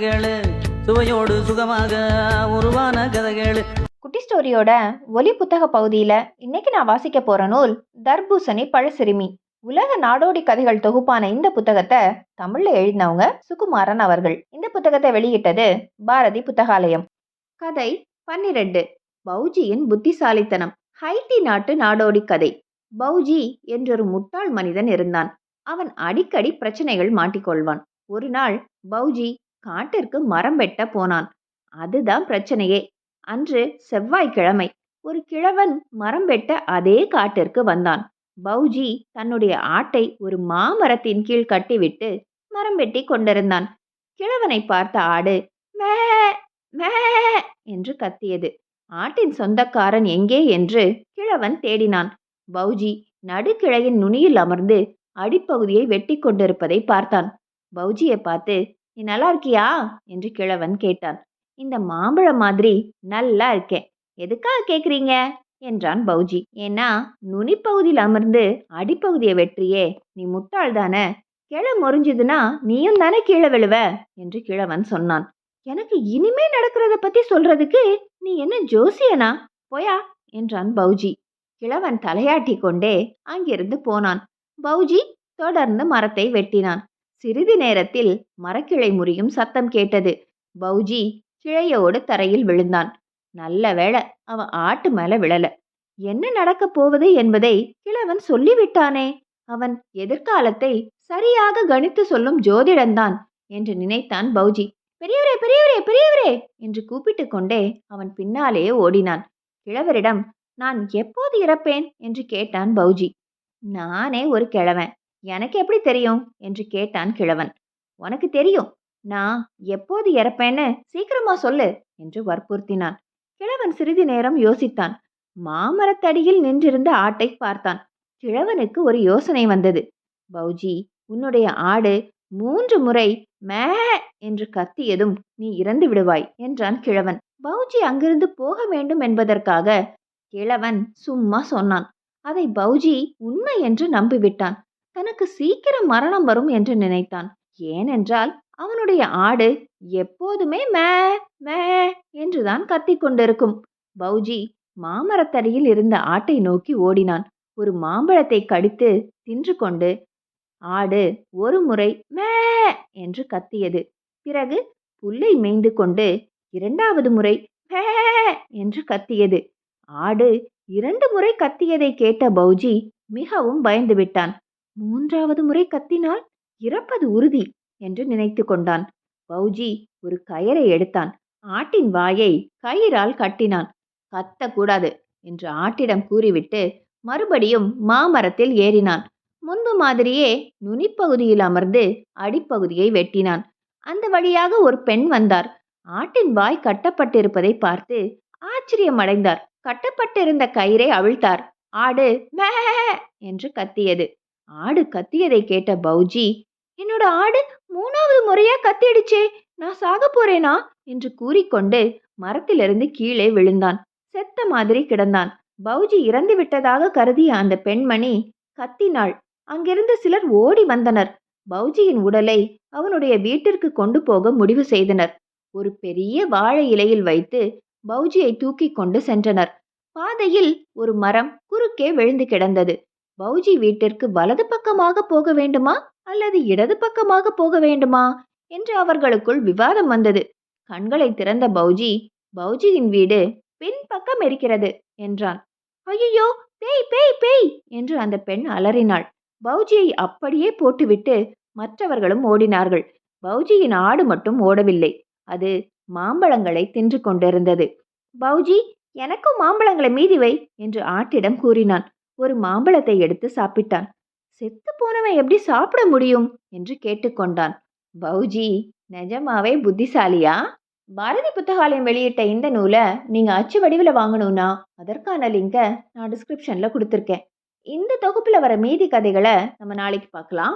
கதைகள் சுவையோடு சுகமாக உருவான கதைகள். குட்டி ஸ்டோரியோட ஒலி புத்தக பகுதியில் இன்னைக்கு நான் வாசிக்க போற நூல் தர்பூசணி பழசிறுமி. உலக நாடோடி கதைகள் தொகுப்பான இந்த புத்தகத்தை தமிழ்ல எழுதினவங்க சுகுமாரன் அவர்கள். இந்த புத்தகத்தை வெளியிட்டது பாரதி புத்தகாலயம். கதை பன்னிரெண்டு. பௌஜியின் புத்திசாலித்தனம். ஹைட்டி நாட்டு நாடோடி கதை. பௌஜி என்றொரு முட்டாள் மனிதன் இருந்தான். அவன் அடிக்கடி பிரச்சனைகள் மாட்டிக்கொள்வான். ஒரு நாள் பௌஜி காட்டிற்கு மரம் வெட்ட போனான். அதுதான் பிரச்சனையே. அன்று செவ்வாய்க்கிழமை ஒரு கிழவன் மரம் வெட்ட அதே காட்டிற்கு வந்தான். பௌஜி தன்னுடைய ஆட்டை ஒரு மாமரத்தின் கீழ் கட்டிவிட்டு மரம் வெட்டி கொண்டிருந்தான். கிழவனை பார்த்த ஆடு மே மே என்று கத்தியது. ஆட்டின் சொந்தக்காரன் எங்கே என்று கிழவன் தேடினான். பௌஜி நடுக்கிளையின் நுனியில் அமர்ந்து அடிப்பகுதியை வெட்டி கொண்டிருப்பதை பார்த்தான். பௌஜியை பார்த்து நீ நல்லா இருக்கியா? என்று கிழவன் கேட்டான். இந்த மாம்பழம் மாதிரி நல்லா இருக்கேன். எதுக்காக கேக்குறீங்க? என்றான் பௌஜி. ஏன்னா நுனிப்பகுதியில் அமர்ந்து அடிப்பகுதியை வெற்றியே நீ முட்டாள் தானே? கிளை முறிஞ்சுதுன்னா நீயும் தானே கீழே விழுவ? என்று கிழவன் சொன்னான். எனக்கு இனிமே நடக்கிறத பத்தி சொல்றதுக்கு நீ என்ன ஜோசியனா? போயா? என்றான் பௌஜி. கிழவன் தலையாட்டி கொண்டே அங்கிருந்து போனான். பௌஜி தொடர்ந்து மரத்தை வெட்டினான். சிறிது நேரத்தில் மரக்கிளை முறியும் சத்தம் கேட்டது. பௌஜி கிழையோடு தரையில் விழுந்தான். நல்ல வேளை அவன் ஆட்டு மேல விழல. என்ன நடக்கப் போவது என்பதை கிழவன் சொல்லிவிட்டானே. அவன் எதிர்காலத்தை சரியாக கணித்து சொல்லும் ஜோதிடன்தான் என்று நினைத்தான் பௌஜி. பெரியவரே பெரியவரே பெரியவரே என்று கூப்பிட்டு கொண்டே அவன் பின்னாலே ஓடினான். கிழவரிடம் நான் எப்போது இறப்பேன்? என்று கேட்டான் பௌஜி. நானே ஒரு கிழவன். எனக்கு எப்படி தெரியும்? என்று கேட்டான் கிழவன். உனக்கு தெரியும். நான் எப்போது இறப்பேன்னு சீக்கிரமா சொல்லு என்று வற்புறுத்தினான். கிழவன் சிறிது நேரம் யோசித்தான். மாமரத்தடியில் நின்றிருந்த ஆட்டை பார்த்தான். கிழவனுக்கு ஒரு யோசனை வந்தது. பௌஜி உன்னுடைய ஆடு மூன்று முறை மே என்று கத்தியதும் நீ இறந்து விடுவாய் என்றான் கிழவன். பௌஜி அங்கிருந்து போக வேண்டும் என்பதற்காக கிழவன் சும்மா சொன்னான். அதை பௌஜி உண்மை என்று நம்பிவிட்டான். தனக்கு சீக்கிரம் மரணம் வரும் என்று நினைத்தான். ஏனென்றால் அவனுடைய ஆடு எப்போதுமே மே மே என்றுதான் கத்திக் கொண்டிருக்கும். பௌஜி மாமரத்தடியில் இருந்த ஆட்டை நோக்கி ஓடினான். ஒரு மாம்பழத்தை கடித்து தின்று கொண்டு ஆடு ஒரு முறை மே என்று கத்தியது. பிறகு புல்லை மேய்ந்து கொண்டு இரண்டாவது முறை மே என்று கத்தியது. ஆடு இரண்டு முறை கத்தியதை கேட்ட பௌஜி மிகவும் பயந்து விட்டான் மூன்றாவது முறை கத்தினால் இறப்பது உறுதி என்று நினைத்து கொண்டான். பௌஜி ஒரு கயரை எடுத்தான். ஆட்டின் வாயை கயிறால் கட்டினான். கத்தக்கூடாது என்று ஆட்டிடம் கூறிவிட்டு மறுபடியும் மாமரத்தில் ஏறினான். முன்பு மாதிரியே நுனிப்பகுதியில் அமர்ந்து அடிப்பகுதியை வெட்டினான். அந்த வழியாக ஒரு பெண் வந்தார். ஆட்டின் வாய் கட்டப்பட்டிருப்பதை பார்த்து ஆச்சரியம் அடைந்தார் கட்டப்பட்டிருந்த கயிறை அவிழ்த்தார். ஆடு மே என்று கத்தியது. ஆடு கத்தியதை கேட்ட பௌஜி என்னோட ஆடு மூணாவது முறையா கத்திடுச்சே நான் சாக போறேனா? என்று கூறிக்கொண்டு மரத்திலிருந்து கீழே விழுந்தான். செத்த மாதிரி கிடந்தான். பௌஜி இறந்து விட்டதாக கருதிய அந்த பெண்மணி கத்தினாள். அங்கிருந்து சிலர் ஓடி வந்தனர். பௌஜியின் உடலை அவனுடைய வீட்டிற்கு கொண்டு போக முடிவு செய்தனர். ஒரு பெரிய வாழை இலையில் வைத்து பௌஜியை தூக்கி கொண்டு சென்றனர். பாதையில் ஒரு மரம் குறுக்கே விழுந்து கிடந்தது. பௌஜி வீட்டிற்கு வலது பக்கமாக போக வேண்டுமா? அல்லது இடது பக்கமாக போக வேண்டுமா? என்று அவர்களுக்குள் விவாதம் வந்தது. கண்களை திறந்த பௌஜி பௌஜியின் வீடு பின் பக்கம் இருக்கிறது என்றான். ஐயோ பேய் பேய் பேய் என்று அந்த பெண் அலறினாள். பௌஜியை அப்படியே போட்டுவிட்டு மற்றவர்களும் ஓடினார்கள். பௌஜியின் ஆடு மட்டும் ஓடவில்லை. அது மாம்பழங்களை தின்று கொண்டிருந்தது. பௌஜி எனக்கும் மாம்பழங்களை மீதி வை என்று ஆட்டிடம் கூறினான். ஒரு மாம்பழத்தை எடுத்து சாப்பிட்டான். செத்து போனவன் எப்படி சாப்பிட முடியும்? என்று கேட்டுக்கொண்டான். பௌஜி நிஜமாவே புத்திசாலியா? பாரதி புத்தகாலயம் வெளியிட்ட இந்த நூலை நீங்கள் அச்சு வடிவில் வாங்கணும்னா அதற்கான லிங்கை நான் டிஸ்கிரிப்ஷனில் கொடுத்துருக்கேன். இந்த தொகுப்பில் வர மீதி கதைகளை நம்ம நாளைக்கு பார்க்கலாம்.